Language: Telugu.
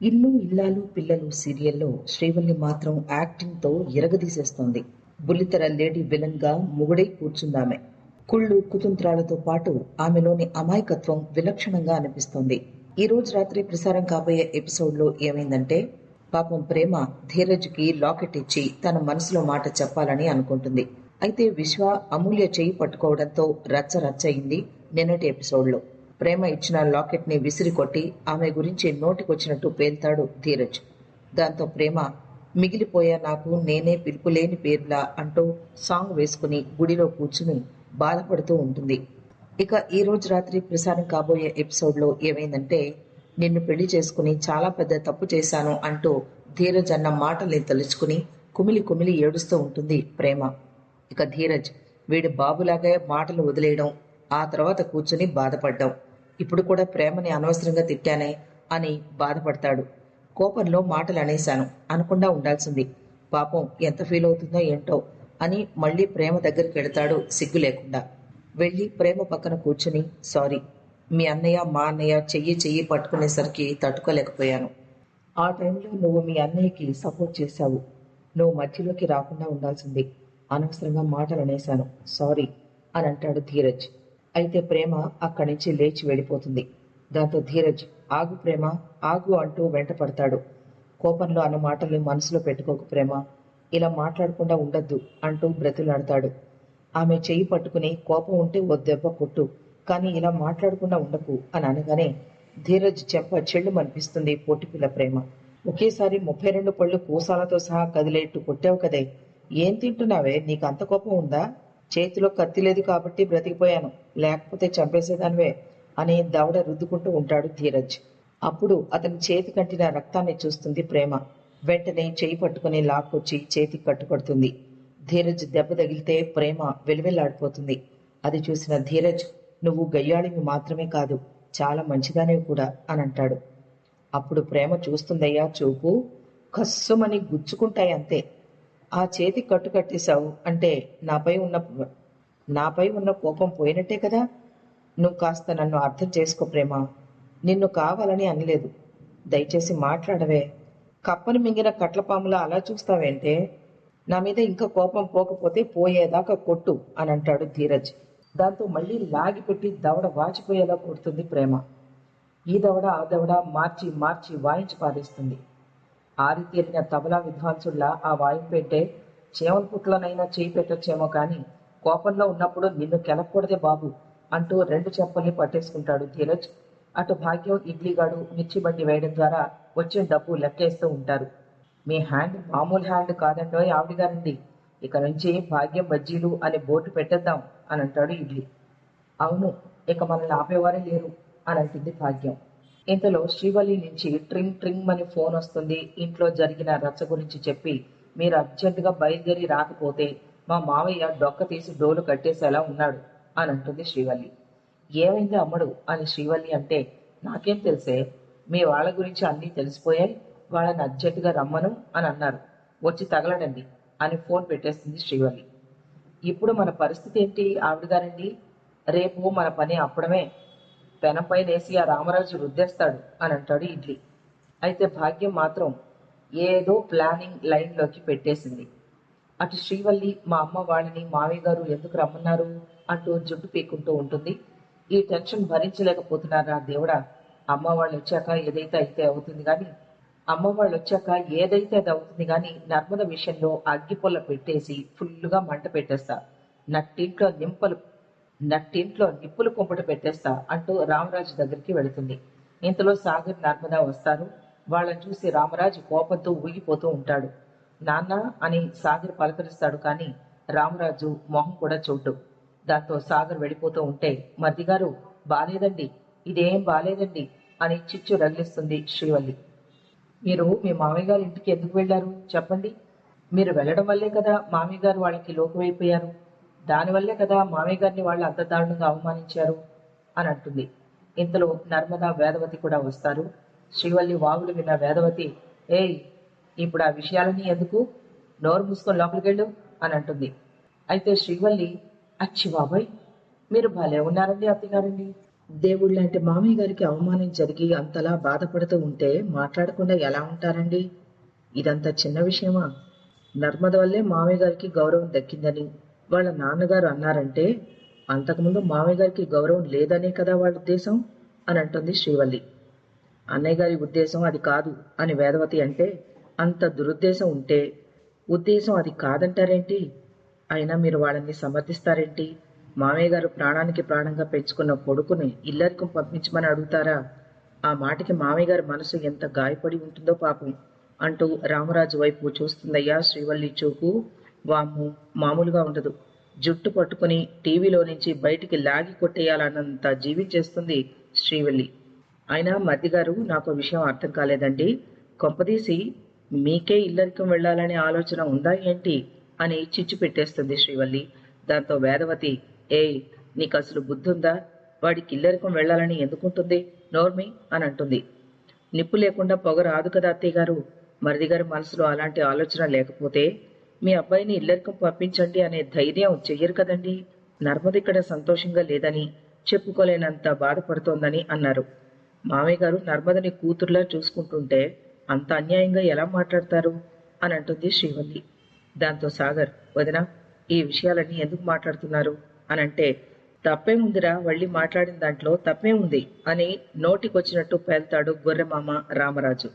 ఇల్లు ఇల్లాలు పిల్లలు సీరియల్లో శ్రీవల్లి మాత్రం యాక్టింగ్తో ఎరగదీసేస్తోంది బుల్లితెర లేడీ విలన్గా ముగుడై కూర్చుందామె. కుళ్ళు కుతంత్రాలతో పాటు ఆమెలోని అమాయకత్వం విలక్షణంగా అనిపిస్తోంది. ఈ రోజు రాత్రి ప్రసారం కాబోయే ఎపిసోడ్లో ఏమైందంటే పాపం ప్రేమ ధీరజ్కి లాకెట్ ఇచ్చి తన మనసులో మాట చెప్పాలని అనుకుంటుంది. అయితే విశ్వ అమూల్య చేయి పట్టుకోవడంతో రచ్చ రచ్చ అయింది నిన్నటి ఎపిసోడ్లో. ప్రేమ ఇచ్చిన లాకెట్ని విసిరి కొట్టి ఆమె గురించి నోటికొచ్చినట్టు పేల్తాడు ధీరజ్. దాంతో ప్రేమ మిగిలిపోయా నాకు నేనే పిలుపులేని పేర్లా అంటూ సాంగ్ వేసుకుని గుడిలో కూర్చుని బాధపడుతూ ఉంటుంది. ఇక ఈ రోజు రాత్రి ప్రసారం కాబోయే ఎపిసోడ్లో ఏమైందంటే నిన్ను పెళ్ళి చేసుకుని చాలా పెద్ద తప్పు చేశాను అంటూ ధీరజ్ అన్న మాటల్ని తలుచుకుని కుమిలి కుమిలి ఏడుస్తూ ఉంటుంది ప్రేమ. ఇక ధీరజ్ వీడి బాబులాగే మాటలు వదిలేయడం ఆ తర్వాత కూర్చుని బాధపడ్డాం. ఇప్పుడు కూడా ప్రేమని అనవసరంగా తిట్టానే అని బాధపడతాడు. కోపంలో మాటలు అనేశాను. అనకుండా ఉండాల్సింది. పాపం ఎంత ఫీల్ అవుతుందో ఏంటో అని మళ్ళీ ప్రేమ దగ్గరికి వెళతాడు సిగ్గు లేకుండా. వెళ్ళి ప్రేమ పక్కన కూర్చుని సారీ. మీ అన్నయ్య మా అన్నయ్య చెయ్యి చెయ్యి పట్టుకునేసరికి తట్టుకోలేకపోయాను. ఆ టైంలో నువ్వు మీ అన్నయ్యకి సపోర్ట్ చేశావు. నువ్వు మధ్యలోకి రాకుండా ఉండాల్సింది. అనవసరంగా మాటలు అనేశాను. సారీ అని అంటాడు ధీరజ్. అయితే ప్రేమ అక్కడి నుంచి లేచి వెళ్ళిపోతుంది. దాంతో ధీరజ్ ఆగు ప్రేమ ఆగు అంటూ వెంట పడతాడు. కోపంలో అన్న మాటల్ని మనసులో పెట్టుకోకు ప్రేమ. ఇలా మాట్లాడకుండా ఉండద్దు అంటూ బ్రతులాడతాడు. ఆమె చెయ్యి పట్టుకుని కోపం ఉంటే ఓ దెబ్బ కొట్టు కానీ ఇలా మాట్లాడకుండా ఉండకు అని అనగానే ధీరజ్ చెంప చెళ్ళు మనిపిస్తుంది పొట్టిపిల్ల ప్రేమ. ఒకేసారి ముప్పై రెండు పళ్ళు కూసాలతో సహా కదిలేట్టు కొట్టావు కదే. ఏం తింటున్నావే? నీకు అంత కోపం ఉందా? చేతిలో కత్తి లేదు కాబట్టి బ్రతికిపోయాను. లేకపోతే చంపేసేదానివే అని దవడ రుద్దుకుంటూ ఉంటాడు ధీరజ్. అప్పుడు అతని చేతి కంటిన రక్తాన్ని చూస్తుంది ప్రేమ. వెంటనే చేయి పట్టుకుని లాక్కొచ్చి చేతికి కట్టుకొడుతుంది ధీరజ్ దెబ్బ తగిలితే ప్రేమ వెలువెల్లాడిపోతుంది. అది చూసిన ధీరజ్ నువ్వు గయ్యాళివి మాత్రమే కాదు చాలా మంచిదానివి కూడా అని అంటాడు. అప్పుడు ప్రేమ చూస్తుందయ్యా చూపు. కస్సుమని గుచ్చుకుంటాయి అంతే ఆ చేతి కట్టు కట్టేశావు అంటే నాపై ఉన్న నాపై ఉన్న కోపం పోయినట్టే కదా? నువ్వు కాస్త నన్ను అర్థం చేసుకో ప్రేమ. నిన్ను కావాలని అనలేదు. దయచేసి మాట్లాడవే. కప్పను మింగిన కట్లపాములా అలా చూస్తావేంటే? నా మీద ఇంకా కోపం పోకపోతే పోయేదాకా కొట్టు అని అంటాడు ధీరజ్. దాంతో మళ్ళీ లాగిపెట్టి దవడ వాచిపోయేలా కొడుతుంది ప్రేమ. ఈ దవడ ఆ దవడ మార్చి మార్చి వాయించి పారేస్తుంది. ఆరితేరిన తబలా విద్వాంసుల్లా ఆ వాయింపెట్టే చేమల పుట్లనైనా చేయి పెట్టొచ్చేమో కానీ కోపంలో ఉన్నప్పుడు నిన్ను కెలకూడదే బాబు అంటూ రెండు చెప్పల్ని పట్టేసుకుంటాడు ధీరజ్. అటు భాగ్యం ఇడ్లీగాడు మిర్చి బండి వేయడం ద్వారా వచ్చిన డబ్బు లెక్కేస్తూ ఉంటారు. మీ హ్యాండ్ మామూలు హ్యాండ్ కాదండో ఆవిడ గారండి. ఇక నుంచి భాగ్యం బజ్జీలు అనే బోర్డు పెట్టేద్దాం అని అంటాడు ఇడ్లీ. అవును ఇక మనల్ని ఆపేవారే లేరు అని అంటుంది భాగ్యం. ఇంతలో శ్రీవల్లి నుంచి ట్రింగ్ ట్రింగ్ అని ఫోన్ వస్తుంది. ఇంట్లో జరిగిన రచ్చ గురించి చెప్పి మీరు అర్జెంటుగా బయలుదేరి రాకపోతే మా మావయ్య డొక్క తీసి డోలు కట్టేసేలా ఉన్నాడు అని అంటుంది శ్రీవల్లి. ఏమైంది అమ్మడు? అని శ్రీవల్లి అంటే నాకేం తెలిసే? మీ వాళ్ళ గురించి అన్నీ తెలిసిపోయాయి. వాళ్ళని అర్జెంటుగా రమ్మను అని అన్నారు. వచ్చి తగలడండి అని ఫోన్ పెట్టేస్తుంది శ్రీవల్లి. ఇప్పుడు మన పరిస్థితి ఏంటి ఆవిడ గారండి రేపు మన పని అప్పడమే. పెనంపై వేసి ఆ రామరాజు రుద్దేస్తాడు అని అంటాడు ఇడ్లీ. అయితే భాగ్యం మాత్రం ఏదో ప్లానింగ్ లైన్లోకి పెట్టేసింది. అటు శ్రీవల్లి మా అమ్మ వాళ్ళని మావయ్య గారు ఎందుకు రమ్మన్నారు అంటూ జుట్టు పీక్కుంటూ ఉంటుంది. ఈ టెన్షన్ భరించలేకపోతున్నారా దేవుడా? అమ్మ వాళ్ళు వచ్చాక ఏదైతే అయితే అవుతుంది కానీ అమ్మ వాళ్ళు వచ్చాక ఏదైతే అది అవుతుంది కానీ నర్మద విషయంలో అగ్గిపొల్ల పెట్టేసి ఫుల్లుగా మంట పెట్టేస్తా. నట్టింట్లో నింపలు నట్టింట్లో నిప్పులు కుంపట పెట్టేస్తా అంటూ రామరాజు దగ్గరికి వెళుతుంది. ఇంతలో సాగర్ నర్మదా వస్తారు. వాళ్ళని చూసి రామరాజు కోపంతో ఊగిపోతూ ఉంటాడు. నాన్న అని సాగర్ పలకరిస్తాడు కానీ రామరాజు మొహం కూడా చూడ్డు. దాంతో సాగర్ వెళ్ళిపోతూ ఉంటే మర్ది గారు బాలేదండి ఇదేం బాలేదండి అని చిచ్చు రగిలిస్తుంది శ్రీవల్లి. మీరు మీ మామయ్య గారి ఇంటికి ఎందుకు వెళ్ళారు? చెప్పండి. మీరు వెళ్ళడం వల్లే కదా మామయ్య గారు వాళ్ళకి లోకువైపోయారు. దానివల్లే కదా మామయ్య గారిని వాళ్ళు అంత దారుణంగా అవమానించారు అని అంటుంది. ఇంతలో నర్మదా వేదవతి కూడా వస్తారు. శ్రీవల్లి వాగులు విన్న వేదవతి ఏయ్ ఇప్పుడు ఆ విషయాలని ఎందుకు? నోరు మూసుకొని లోపలికెళ్ళు అని అంటుంది. అయితే శ్రీవల్లి అచ్చి బాబాయ్ మీరు భలే ఉన్నారండి అత్తగారండి లాంటి మామయ్య గారికి అవమానం జరిగి అంతలా బాధపడుతూ ఉంటే మాట్లాడకుండా ఎలా ఉంటారండి? ఇదంతా చిన్న విషయమా? నర్మద వల్లే మామయ్య గారికి గౌరవం దక్కిందని వాళ్ళ నాన్నగారు అన్నారంటే అంతకుముందు మామయ్య గారికి గౌరవం లేదనే కదా వాళ్ళ ఉద్దేశం? అని అంటుంది శ్రీవల్లి. అన్నయ్య గారి ఉద్దేశం అది కాదు అని వేదవతి అంటే అంత దురుద్దేశం ఉంటే ఉద్దేశం అది కాదంటారేంటి? అయినా మీరు వాళ్ళని సమర్థిస్తారేంటి? మామయ్య గారు ప్రాణానికి ప్రాణంగా పెంచుకున్న కొడుకుని ఇల్లరికం పంపించమని అడుగుతారా? ఆ మాటకి మామయ్య గారి మనసు ఎంత గాయపడి ఉంటుందో పాపం అంటూ రామరాజు వైపు చూస్తుందయ్యా శ్రీవల్లి చూపు. వాము మామూలుగా ఉండదు. జుట్టు పట్టుకుని టీవీలో నుంచి బయటికి లాగి కొట్టేయాలన్నంత జీవించేస్తుంది శ్రీవల్లి. అయినా మద్ది గారు నాకు విషయం అర్థం కాలేదండి. కొంపదీసి మీకే ఇల్లరికం వెళ్ళాలనే ఆలోచన ఉందా ఏంటి? అని చిచ్చు పెట్టేస్తుంది శ్రీవల్లి. దాంతో వేదవతి ఏయ్ నీకు అసలు బుద్ధి ఉందా వాడికి ఇల్లరికం వెళ్ళాలని ఎందుకుంటుంది? నోర్మి అని అంటుంది. నిప్పు లేకుండా పొగ రాదు కదా అత్తయ్య గారు మరిది గారి మనసులో అలాంటి ఆలోచన లేకపోతే మీ అబ్బాయిని ఇల్లరికం పంపించండి అనే ధైర్యం చెయ్యరు కదండి. నర్మద ఇక్కడ సంతోషంగా లేదని చెప్పుకోలేనంత బాధపడుతోందని అన్నారు. మామయ్య గారు నర్మదని కూతురులా చూసుకుంటుంటే అంత అన్యాయంగా ఎలా మాట్లాడతారు? అని అంటుంది శ్రీవల్లి దాంతో సాగర్ వదిన ఈ విషయాలన్నీ ఎందుకు మాట్లాడుతున్నారు? అని అంటే తప్పే ఉందిరా వళ్ళి మాట్లాడిన దాంట్లో తప్పే ఉంది అని నోటికొచ్చినట్టు పేల్తాడు గొర్రెమామ రామరాజు.